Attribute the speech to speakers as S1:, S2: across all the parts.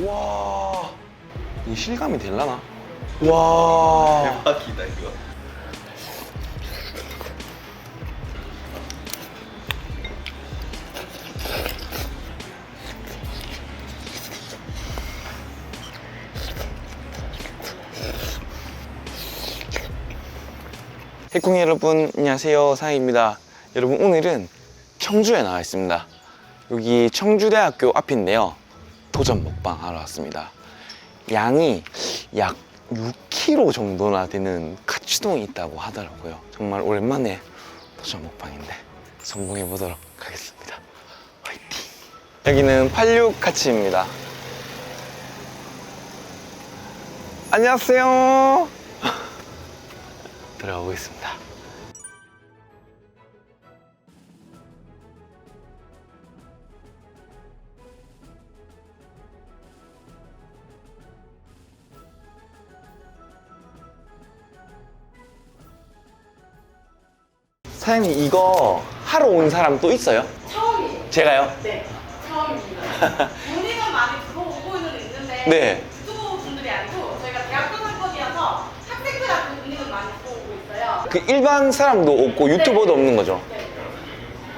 S1: 와, 이 실감이 될라나? 와,
S2: 대박이다 이거.
S1: 해콩 여러분 안녕하세요. 사장입니다. 여러분 오늘은 청주에 나와 있습니다. 여기 청주대학교 앞인데요 도전 먹방 하러 왔습니다. 양이 약 6kg 정도나 되는 카츠동이 있다고 하더라고요. 정말 오랜만에 도전 먹방인데 성공해 보도록 하겠습니다. 화이팅! 여기는 86 카츠입니다. 안녕하세요. 들어가 보겠습니다. 사장님 이거 하러 온 사람 또 있어요?
S3: 처음이에요.
S1: 제가요?
S3: 네, 처음입니다. 문의는 많이 들어오고는 있는데
S1: 네.
S3: 유튜브 분들이 아니고 저희가 대학교 상권이어서 학생들한테 문의는 많이 들어오고 있어요.
S1: 그 일반 사람도 없고 유튜버도 없는 거죠?
S3: 네.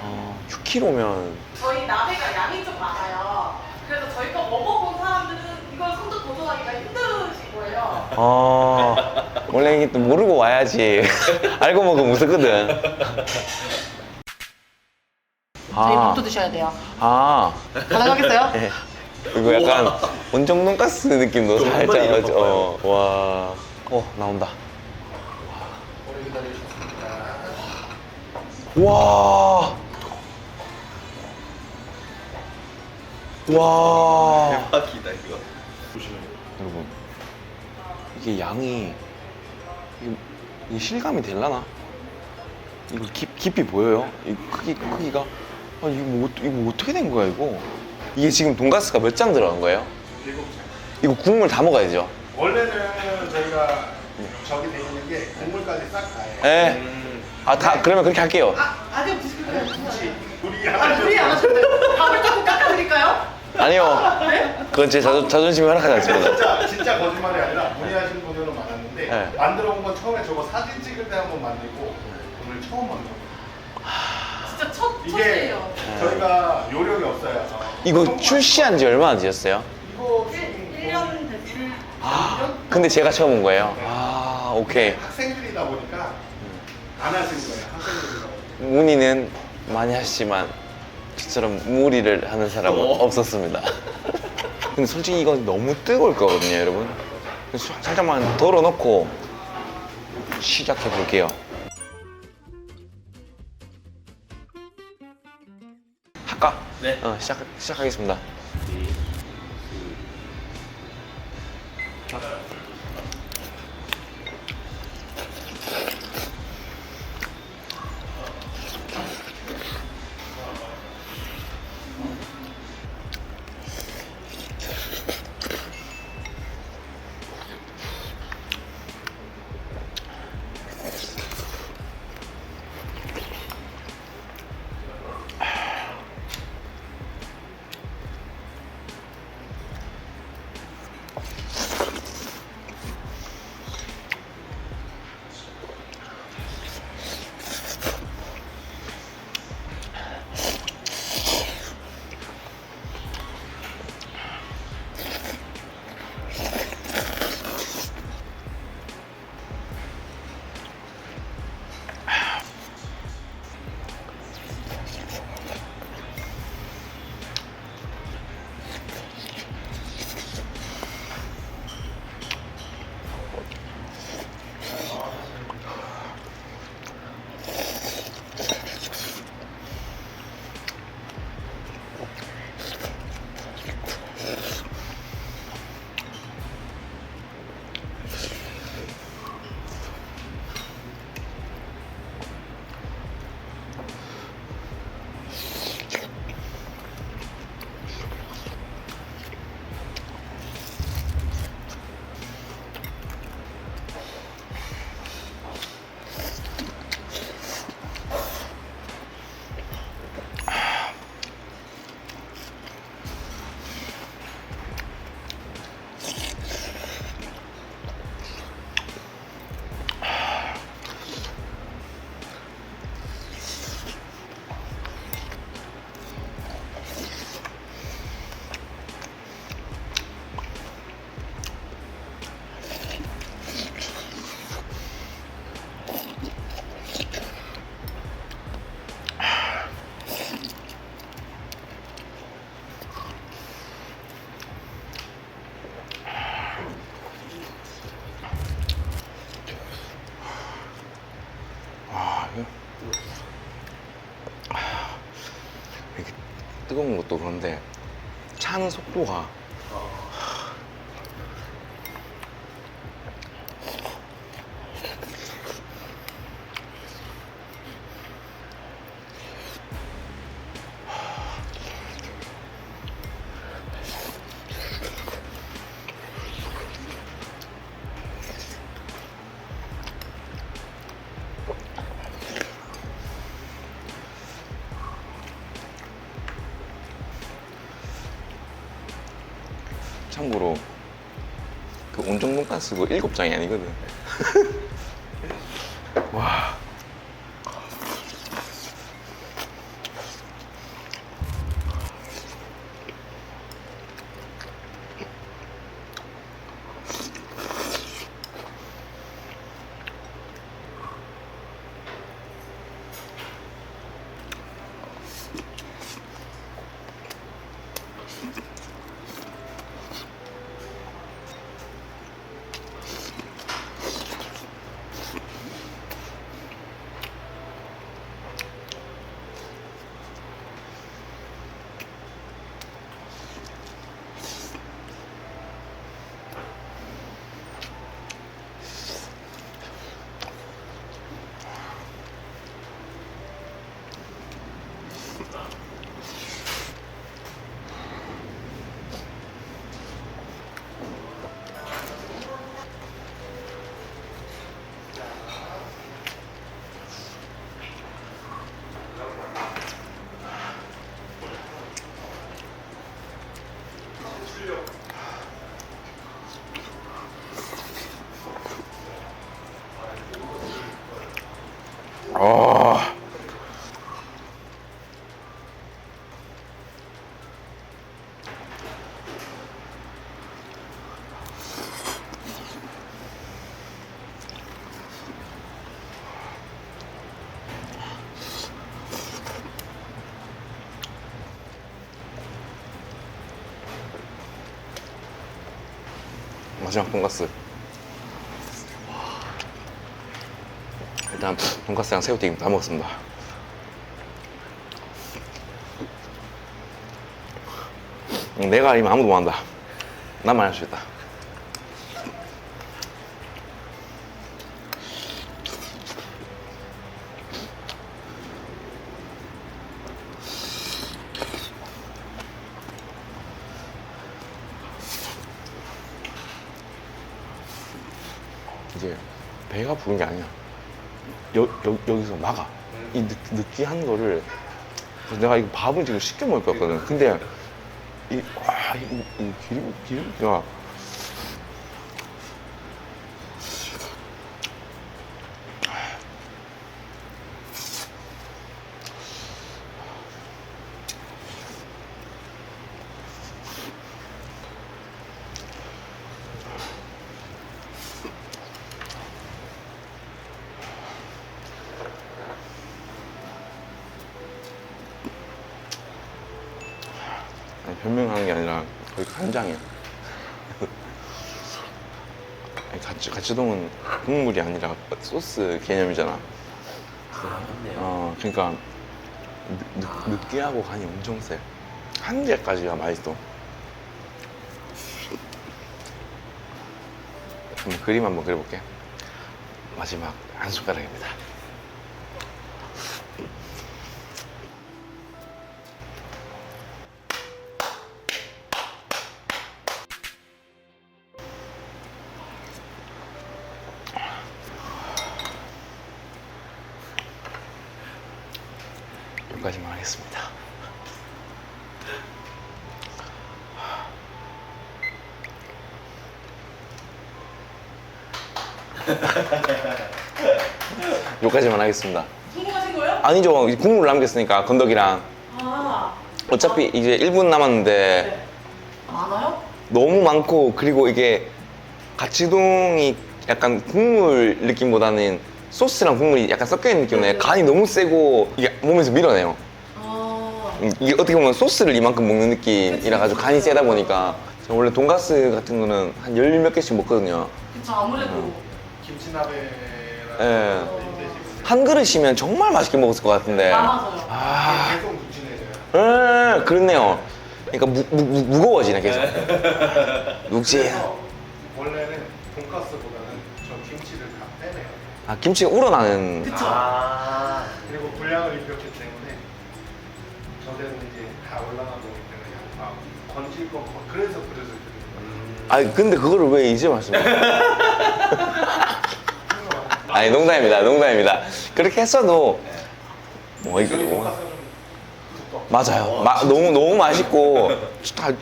S1: 어, 6kg면
S3: 저희 나베가 양이 좀 많아요. 그래서 저희 거 먹어본 사람들은 이걸 선뜻 도전하기가 힘드실 거예요.
S1: 어, 원래 이게 또 모르고 와야지. 알고 먹으면 무섭거든.
S3: 저희 밥도 드셔야 돼요.
S1: 아,
S3: 가능하겠어요?
S1: 예. 이거 약간 원정 돈가스 느낌도
S2: 좀
S1: 살짝 나죠. 어, 와. 어, 나온다. 와. 와.
S2: 대박이다 이거.
S1: 여러분 이게 양이 이게 실감이 될라나? 이거 깊, 깊이 보여요? 이 크기 크기가 아 이거 뭐 이거 뭐 어떻게 된 거야 이거? 이게 지금 돈가스가 몇 장 들어간 거예요?
S4: 일곱 장.
S1: 이거 국물 다 먹어야죠?
S4: 원래는 저희가 저기 돼 있는 게 국물까지 싹 다해요.
S1: 예.
S2: 음.
S1: 아다 그러면 그렇게 할게요.
S3: 아, 아직 드실 거예요?
S4: 우리
S3: 아, 둘이 안 하셨는데 밥을 조금 깎아드릴까요?
S1: 아니요.
S3: 네?
S1: 그건 제 자존, 자존심이 허락하지 않습니다.
S4: 진짜 진짜 거짓말이 아니라
S1: 네.
S4: 만들어 온 건 처음에 저거 사진 찍을 때 한 번 만들고 오늘 처음 만들어.
S3: 진짜 첫,
S4: 이게
S3: 첫이에요.
S4: 저희가 요령이 없어요.
S1: 이거 출시한 지 얼마나 되셨어요?
S4: 이거
S3: 1, 년 됐을
S1: 아, 근데 제가 처음 온 거예요. 아, 오케이.
S4: 학생들이다 보니까 안 하시는 거예요. 학생들이다 보니까.
S1: 문의는 많이 하시지만 저처럼 무리를 하는 사람은
S2: 어.
S1: 없었습니다. 근데 솔직히 이건 너무 뜨거울 거거든요, 여러분. 살짝만 덜어놓고 시작해 볼게요. 할까?
S2: 네.
S1: 어, 시작 시작하겠습니다. 이렇게 뜨거운 것도 그런데 차는 속도가 참고로 그 온정 돈가스 그 일곱 장이 아니거든. 아. 마지막 돈가스. 일단 돈가스랑 새우튀김 다 먹었습니다. 음, 내가 아니면 아무도 못 한다. 나만 할 수 있다. 이제 배가 부른 게 아니야. 여, 여, 여 기서 막아. 이 느, 느끼한 거를 그래서 내가 이거 밥을 지금 쉽게 먹을 거였거든. 근데 이, 와, 이, 이 기름, 기름기가 아니, 변명하는 게 아니라 거의 간장이야. 아니, 가치, 가치동은 국물이 아니라 소스 개념이잖아. 어, 그러니까 느, 느, 느끼하고 간이 엄청 세. 한 개까지가 맛있어. 그림 한번 그려볼게. 마지막 한 숟가락입니다. 여기까지만 하겠습니다.
S3: 성공하신 거예요?
S1: 아니죠. 국물 남겼으니까 건더기랑.
S3: 아,
S1: 어차피 이제 1분 남았는데
S3: 네. 많아요?
S1: 너무 많고 그리고 이게 가치동이 약간 국물 느낌보다는 소스랑 국물이 약간 섞여 있는 느낌이네. 간이 너무 세고 이게 몸에서 밀어내요.
S3: 아,
S1: 음, 이게 어떻게 보면 소스를 이만큼 먹는 느낌이라 가지고 간이 세다 보니까 제가 원래 돈가스 같은 거는 한 열 몇 개씩 먹거든요.
S3: 그쵸 아무래도
S4: 김치나베랑
S1: 예. 한 그릇이면 정말 맛있게 먹었을 것 같은데.
S3: 아 맞아요.
S1: 아,
S4: 계속 누진해져요.
S1: 에 그렇네요. 그러니까 무, 무, 무, 무거워지네 계속. 묵지.
S4: 그래서 원래는 돈가스보다는 저 김치를 다 빼내요.
S1: 아 김치가 우러나는.
S2: 아.
S4: 그리고 분량을 입혔기 때문에 저대는 이제 다 올라가고 있는 양파 건질 거 건- 그래서 드리는 거예요.
S1: 아 근데 그거를 왜 이제 말씀해? 아니 농담입니다, 농담입니다. 그렇게 했어도 뭐 이거 뭐. 맞아요. 마, 너무 너무 맛있고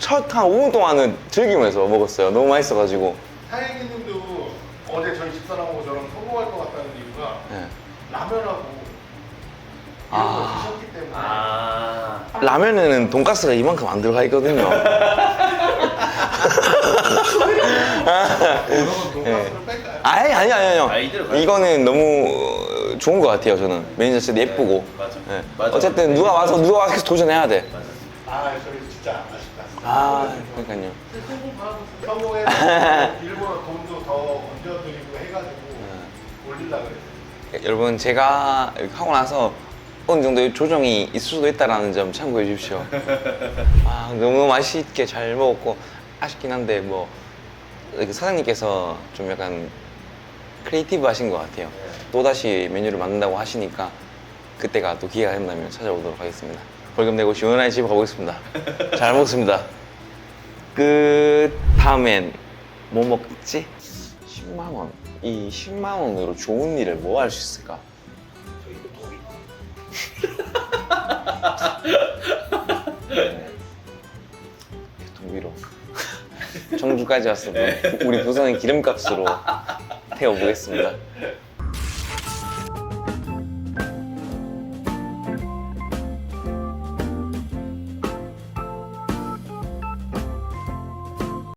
S1: 첫한 5분 동안은 즐기면서 먹었어요. 너무 맛있어가지고.
S4: 사장님도 어제 저희 집사람하고 저랑 성공할 것 같다는 이유가
S1: 예.
S4: 라면하고 이런
S1: 아.
S4: 거 드셨기 때문에
S2: 아.
S1: 라면에는 돈가스가 이만큼 안 들어가 있거든요.
S4: 돈가스를 뺄까요?
S1: 아니 아니 아니
S2: 아,
S1: 아니요.
S2: 이대로 가요?
S1: 이거는 너무 어, 좋은 것 같아요. 저는 메뉴 자체도 예쁘고.
S2: 맞아.
S1: 예.
S2: 맞아.
S1: 어쨌든 누가 와서 누가 와서 계속 도전해야 돼.
S2: 맞아.
S4: 아 저희 진짜 아쉽다.
S1: 아 그러니까요.
S3: 성공
S4: 일부러 돈도 더 얹어드리고 해가지고
S1: 네.
S4: 올리려고 그랬어요.
S1: 여러분 제가 이렇게 하고 나서 어느 정도 조정이 있을 수도 있다라는 점 참고해 주십시오. 아 너무 맛있게 잘 먹었고 아쉽긴 한데 뭐 이렇게 사장님께서 좀 약간 크리에이티브 하신 것 같아요. 또 다시 메뉴를 만든다고 하시니까 그때가 또 기회가 된다면 찾아오도록 하겠습니다. 벌금 내고 시원하게 집에 가보겠습니다. 잘 먹습니다. 그 다음엔 뭐 먹지? 10만 원. 이 10만 원으로 좋은 일을 뭐 할 수 있을까? 도비로 청주까지 왔어. 우리 부산의 기름값으로 태워보겠습니다.